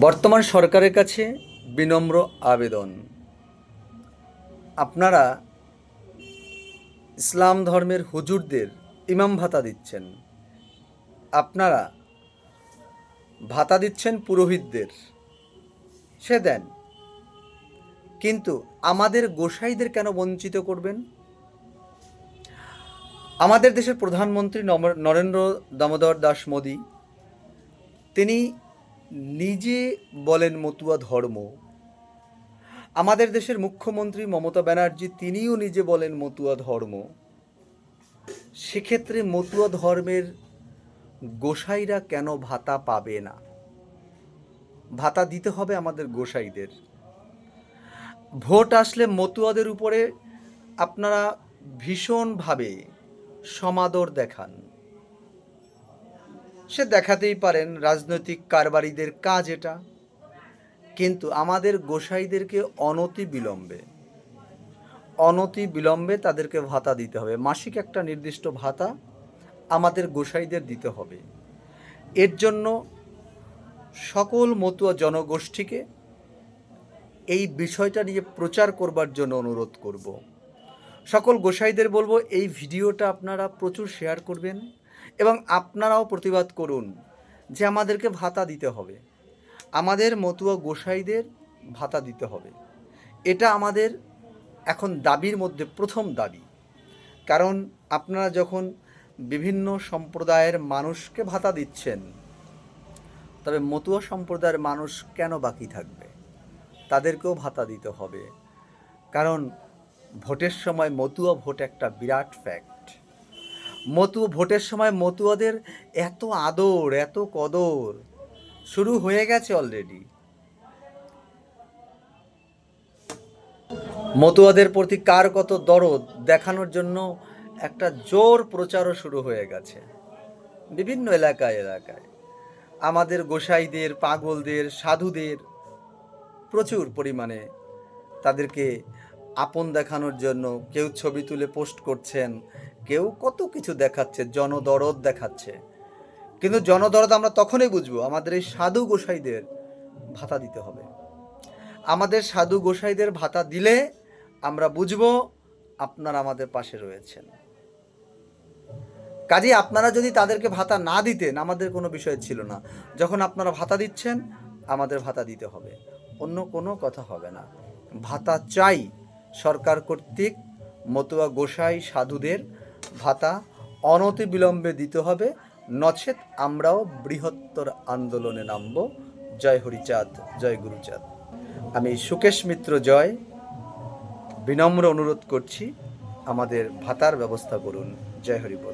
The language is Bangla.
বর্তমান সরকারের কাছে বিনম্র আবেদন। আপনারা ইসলাম ধর্মের হুজুরদের ইমাম ভাতা দিচ্ছেন। আপনারা ভাতা দিচ্ছেন পুরোহিতদের। সে দেন। কিন্তু আমাদের গোসাইদের কেন বঞ্চিত করবেন? আমাদের দেশের প্রধানমন্ত্রী নম- নরেন্দ্র দামোদর দাস মোদী, তিনি নিজে বলেন মতুয়া ধর্ম। আমাদের দেশের মুখ্যমন্ত্রী মমতা ব্যানার্জি তিনিও নিজে বলেন মতুয়া ধর্ম। সেক্ষেত্রে মতুয়া ধর্মের গোসাইরা কেন ভাতা পাবে না? ভাতা দিতে হবে আমাদের গোসাইদের। ভোট আসলে মতুয়াদের উপরে আপনারা ভীষণভাবে সমাদর দেখান। সে দেখাতেই পারেন রাজনৈতিক কারবারিদের কাজ এটা। কিন্তু আমাদের গোসাইদেরকে অনতি বিলম্বে অনতি বিলম্বে তাদেরকে ভাতা দিতে হবে। মাসিক একটা নির্দিষ্ট ভাতা আমাদের গোসাইদের দিতে হবে। এর জন্য সকল মতুয়া জনগোষ্ঠীকে এই বিষয়টা নিয়ে প্রচার করবার জন্য অনুরোধ করব। সকল গোসাইদের বলব, এই ভিডিওটা আপনারা প্রচুর শেয়ার করবেন। এবং আপনারাও প্রতিবাদ করুন যে আমাদেরকে ভাতা দিতে হবে। আমাদের মতুয়া গোসাইদের ভাতা দিতে হবে। এটা আমাদের এখন দাবির মধ্যে প্রথম দাবি। কারণ আপনারা যখন বিভিন্ন সম্প্রদায়ের মানুষকে ভাতা দিচ্ছেন, তবে মতুয়া সম্প্রদায়ের মানুষ কেন বাকি থাকবে? তাদেরকেও ভাতা দিতে হবে। কারণ ভোটের সময় মতুয়া ভোট একটা বিরাট ফ্যাক্ট মতু ভোটের সময় মতুয়াদের এত আদর, এত কদর। শুরু হয়ে গেছে অলরেডি মতুয়াদের প্রতি কার কত দরদ দেখানোর জন্য একটা জোর প্রচারও শুরু হয়ে গেছে। বিভিন্ন এলাকায় এলাকায়। আমাদের গোসাইদের, পাগলদের, সাধুদের প্রচুর পরিমাণে তাদেরকে আপন দেখানোর জন্য কেউ ছবি তুলে পোস্ট করছেন, কেউ কত কিছু দেখাচ্ছে, জনদরদ দেখাচ্ছে। কিন্তু জনদরদ আমরা তখনই বুঝব, আমাদের এই সাধু গোসাইদের ভাতা দিতে হবে। আমাদের সাধু গোসাইদের ভাতা দিলে আমরা বুঝব আপনারা আমাদের পাশে রয়েছেন। কাজে আপনারা যদি তাদেরকে ভাতা না দিতেন, আমাদের কোনো বিষয় ছিল না। যখন আপনারা ভাতা দিচ্ছেন, আমাদের ভাতা দিতে হবে। অন্য কোনো কথা হবে না। ভাতা চাই। সরকার কর্তৃক মতুয়া গোসাই সাধুদের ভাতা অনতি বিলম্বে দিতে হবে। নচেত আমরাও বৃহত্তর আন্দোলনে নামব। জয় হরিচাঁদ, জয় গুরুচাঁদ। আমি সুকেশ মিত্র জয়। বিনম্র অনুরোধ করছি, আমাদের ভাতার ব্যবস্থা করুন। জয় হরি বল